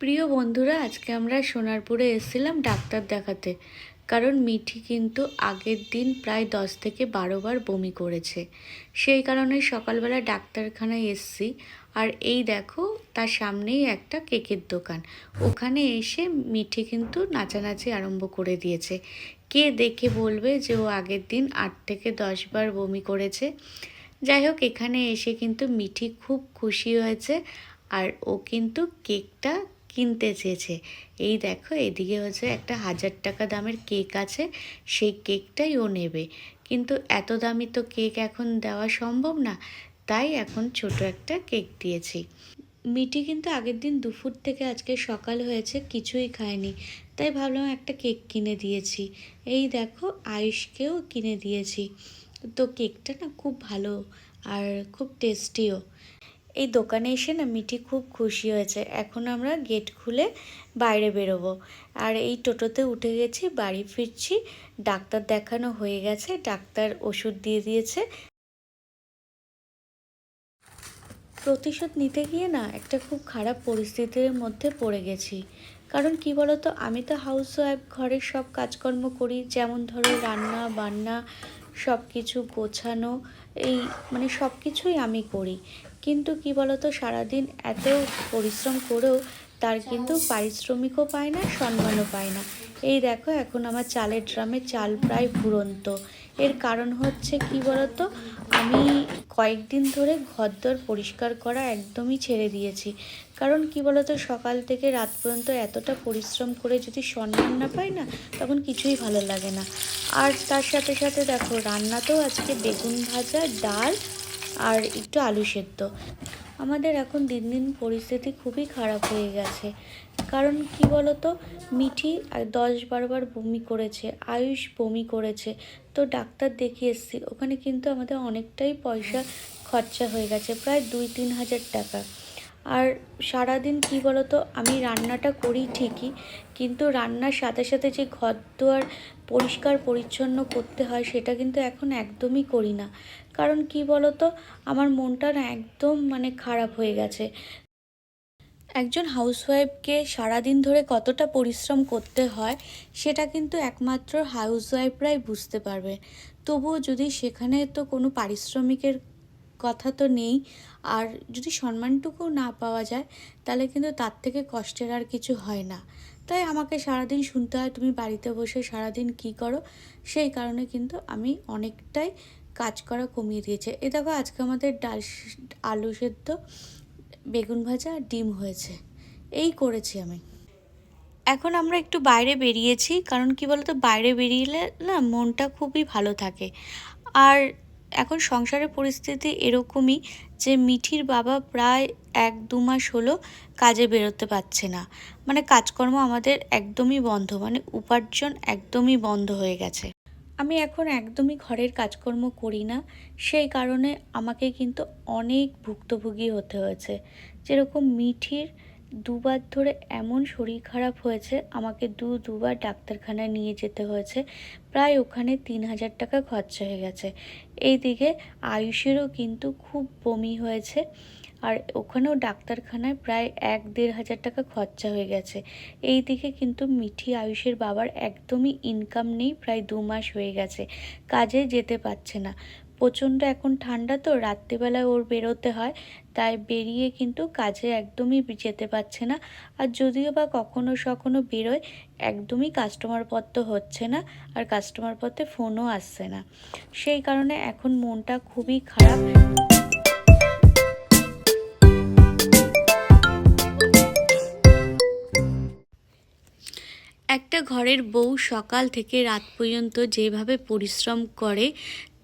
প্রিয় বন্ধুরা, আজকে আমরা সোনারপুরে এসেছিলাম ডাক্তার দেখাতে। কারণ মিঠি কিন্তু আগের দিন প্রায় দশ থেকে বারো বার বমি করেছে। সেই কারণে সকালবেলা ডাক্তারখানায় এসছি। আর এই দেখো, তার সামনেই একটা কেকের দোকান। ওখানে এসে মিঠি কিন্তু নাচানাচি আরম্ভ করে দিয়েছে। কে দেখে বলবে যে ও আগের দিন আট থেকে দশ বার বমি করেছে? যাই হোক, এখানে এসে কিন্তু মিঠি খুব খুশি হয়েছে। আর ও কিন্তু কেকটা কিনতে চেয়েছে। এই দেখো, এদিকে হচ্ছে একটা হাজার টাকা দামের কেক আছে, সেই কেকটাই ও নেবে। কিন্তু এত দামি তো কেক এখন দেওয়া সম্ভব না, তাই এখন ছোট একটা কেক দিয়েছি। মিটি কিন্তু আগের দিন দুপুর থেকে আজকে সকাল হয়েছে, কিছুই খায়নি। তাই ভাবলাম একটা কেক কিনে দিয়েছি। এই দেখো, আয়ুষকেও কিনে দিয়েছি। তো কেকটা না খুব ভালো আর খুব টেস্টিও। এই দোকানে এসে না মিঠি খুব খুশি হয়েছে। এখন আমরা গেট খুলে বাইরে বেরোবো। আর এই টোটোতে উঠে গেছি, বাড়ি ফিরছি। ডাক্তার দেখানো হয়ে গেছে, ডাক্তার ওষুধ দিয়ে দিয়েছে। প্রতিশোধ নিতে গিয়ে না একটা খুব খারাপ পরিস্থিতির মধ্যে পড়ে গেছি। কারণ কি বলতো, আমি তো হাউস ওয়াইফ ঘরের সব কাজকর্ম করি, যেমন ধরো রান্না, বান্না সব কিছু গোছানো, এই মানে সব কিছুই আমি করি। কিন্তু কি বলতো, সারাদিন এত পরিশ্রম করেও তার কিন্তু পারিশ্রমিকও পায় না, সম্মানও পায় না। এই দেখো, এখন আমার চালের ড্রামে চাল প্রায় ফুরন্ত। এর কারণ হচ্ছে কি বলতো, আমি কয়েকদিন ধরে ঘরদোর পরিষ্কার করা একদমই ছেড়ে দিয়েছি। কারণ কি বলতো, সকাল থেকে রাত পর্যন্ত এতটা পরিশ্রম করে যদি সম্মান না পাই না, তখন কিছুই ভালো লাগে না। আর তার সাথে সাথে দেখো, রান্নাতেও আজকে বেগুন ভাজা, ডাল আর একটু আলু সেদ্ধ। আমাদের এখন দিন দিন পরিস্থিতি খুবই খারাপ হয়ে গেছে। কারণ কি বলতো? মিঠি দশ বারবার বমি করেছে, আয়ুষ বমি করেছে। তো ডাক্তার দেখিয়ে এসেছি, ওখানে কিন্তু আমাদের অনেকটাই পয়সা খরচা হয়ে গেছে, প্রায় দুই তিন হাজার টাকা। আর সারাদিন কি বলতো? আমি রান্নাটা করি ঠিকই, কিন্তু রান্নার সাথে সাথে যে ঘর দুয়ার পরিষ্কার, পরিচ্ছন্ন করতে হয়, সেটা কিন্তু এখন একদমই করি না। কারণ কি বলতো? আমার মনটা না একদম মানে খারাপ হয়ে গেছে। একজন হাউসওয়াইফকে সারাদিন ধরে কতটা পরিশ্রম করতে হয়, সেটা কিন্তু একমাত্র হাউসওয়াইফরাই বুঝতে পারবে। তবুও যদি সেখানে তো কোনো পারিশ্রমিকের কথা তো নেই, আর যদি সম্মানটুকু না পাওয়া যায়, তাহলে কিন্তু তার থেকে কষ্টের আর কিছু হয় না। তাই আমাকে সারাদিন শুনতে হয়, তুমি বাড়িতে বসে সারাদিন কি করো? সেই কারণে কিন্তু আমি অনেকটাই কাজ করা কমিয়ে দিয়েছে। এ দেখো, আজকে আমাদের ডাল আলু সেদ্ধ, বেগুন ভাজা আর ডিম হয়েছে। এই করেছি আমি। এখন আমরা একটু বাইরে বেরিয়েছি, কারণ কি বলতো, বাইরে বেরিয়ে না মনটা খুবই ভালো থাকে। আর এখন সংসারের পরিস্থিতি এরকমই যে মিঠির বাবা প্রায় এক দু মাস হলো কাজে বেরোতে পারছে না। মানে কাজকর্ম আমাদের একদমই বন্ধ মানে উপার্জন একদমই বন্ধ হয়ে গেছে। আমি এখন একদমই ঘরের কাজকর্ম করি না, সেই কারণে আমাকে কিন্তু অনেক ভুক্তভোগী হতে হয়েছে। যেরকম মিঠির দুবার ধরে এমন শরীর খারাপ হয়েছে, আমাকে দু দুবার ডাক্তারখানায় নিয়ে যেতে হয়েছে, প্রায় ওখানে তিন হাজার টাকা খরচা হয়ে গেছে। এইদিকে আয়ুষেরও কিন্তু খুব বমি হয়েছে আর ওখানেও ডাক্তারখানায় প্রায় এক দেড় হাজার টাকা খরচা হয়ে গেছে। এই দিকে কিন্তু মিঠি আয়ুষের বাবার একদমই ইনকাম নেই, প্রায় দু মাস হয়ে গেছে। কাজে যেতে পারছে না। প্রচণ্ড এখন ঠান্ডা তো, রাত্রিবেলায় ওর বেরোতে হয়, তাই বেরিয়ে কিন্তু কাজে একদমই যেতে পারছে না। আর যদিও বা কখনো সখনো বেরোয়, একদমই কাস্টমার পত্র হচ্ছে না, আর কাস্টমার পত্রে ফোনও আসছে না। সেই কারণে এখন মনটা খুবই খারাপ। ঘরের বউ সকাল থেকে রাত পর্যন্ত যেভাবে পরিশ্রম করে,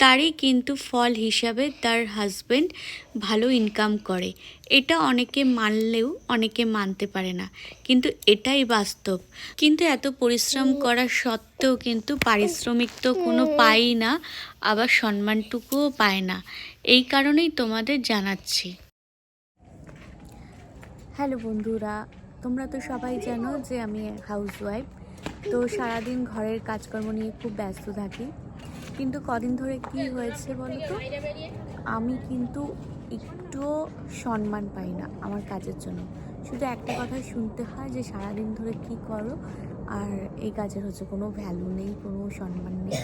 তারই কিন্তু ফল হিসাবে তার হাজব্যান্ড ভালো ইনকাম করে। এটা অনেকে মানলেও অনেকে মানতে পারে না, কিন্তু এটাই বাস্তব। কিন্তু এত পরিশ্রম করা সত্ত্বেও কিন্তু পারিশ্রমিক তো কোনো পাই না, আবার সম্মানটুকুও পায় না। এই কারণেই তোমাদের জানাচ্ছি। হ্যালো বন্ধুরা, তোমরা তো সবাই জানো যে আমি হাউস ওয়াইফ তো সারাদিন ঘরের কাজকর্ম নিয়ে খুব ব্যস্ত থাকি। কিন্তু কদিন ধরে কি হয়েছে বলো আমি কিন্তু একটুও সম্মান পাই না আমার কাজের জন্য। শুধু একটা কথা শুনতে হয় যে সারাদিন ধরে কি করো? আর এই কাজের হচ্ছে কোনো ভ্যালু নেই, কোনো সম্মান নেই।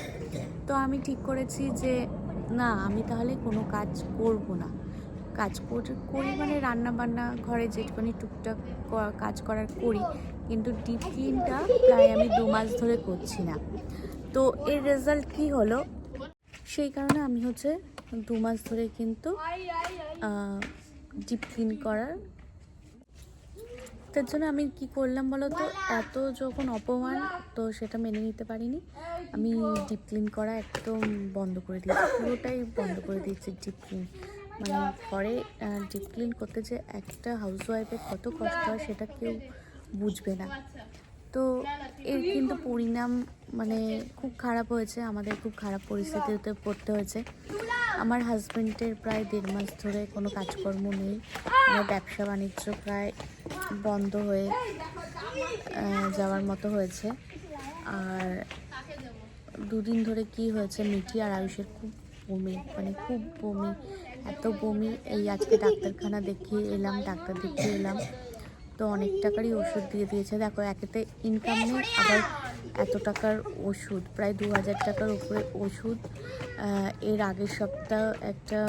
তো আমি ঠিক করেছি যে, না, আমি তাহলে কোনো কাজ করব না। কাজ কর- মানে রান্না বান্না ঘরে যেটুকুনি টুকটাক কাজ করার করি। কিন্তু ডিপ ক্লিনটা প্রায় আমি দু মাস ধরে করছি না। তো এর রেজাল্ট কি হলো? সেই কারণে আমি হচ্ছে দু মাস ধরে কিন্তু ডিপ ক্লিন করার। তার জন্য আমি কি করলাম বলো তো এত যখন অপমান, তো সেটা মেনে নিতে পারিনি। আমি ডিপ ক্লিন করা একদম বন্ধ করে দিয়েছি। পুরোটাই বন্ধ করে দিয়েছি ডিপ ক্লিন মানে ঘরে ডিপ ক্লিন করতে যে একটা হাউস ওয়াইফের কত কষ্ট হয় সেটা কেউ বুঝবে না। তো এর কিন্তু পরিণাম মানে খুব খারাপ হয়েছে, আমাদের খুব খারাপ পরিস্থিতিতে পড়তে হয়েছে। আমার হাজব্যান্ডের প্রায় দেড় মাস ধরে কোনো কাজকর্ম নেই, আমার ব্যবসা বাণিজ্য প্রায় বন্ধ হয়ে যাওয়ার মতো হয়েছে। আর দুদিন ধরে কি হয়েছে মিঠি আর আয়ুষের খুব বমি মানে খুব বমি, এত বমি। এই আজকে ডাক্তারখানা দেখিয়ে এলাম, ডাক্তার দেখিয়ে এলাম। তো অনেক টাকারই ওষুধ দিয়ে দিয়েছে। দেখো, একেতে ইনকাম নেই, আবার এত টাকার ওষুধ, প্রায় দু হাজার টাকার উপরে ওষুধ। এর আগের সপ্তাহ একটা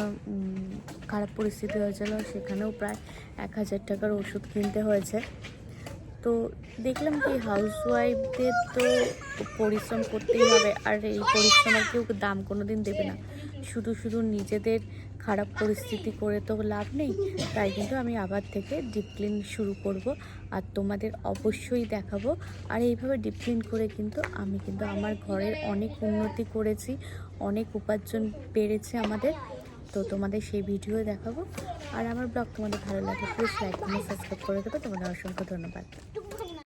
খারাপ পরিস্থিতি হয়েছিল, সেখানেও প্রায় এক হাজার টাকার ওষুধ কিনতে হয়েছে। তো দেখলাম কি হাউস ওয়াইফদের তো পরিশ্রম করতেই হবে, আর এই পরিশ্রমের কেউ দাম কোনো দিন দেবে না। শুধু শুধু নিজেদের খারাপ পরিস্থিতি করে তো লাভ নেই, তাই কিন্তু আমি আবার থেকে ডিপ ক্লিন শুরু করব আর তোমাদের অবশ্যই দেখাবো। আর এইভাবে ডিপ ক্লিন করে কিন্তু আমি কিন্তু আমার ঘরের অনেক উন্নতি করেছি, অনেক উপার্জন বেড়েছে আমাদের। তো তোমাদের সেই ভিডিও দেখাবো। আর আমার ব্লগ তোমাদের ভালো লাগে প্লিজ লাইক কমেন্ট সাবস্ক্রাইব করে দেবে। তোমাদের অসংখ্য ধন্যবাদ।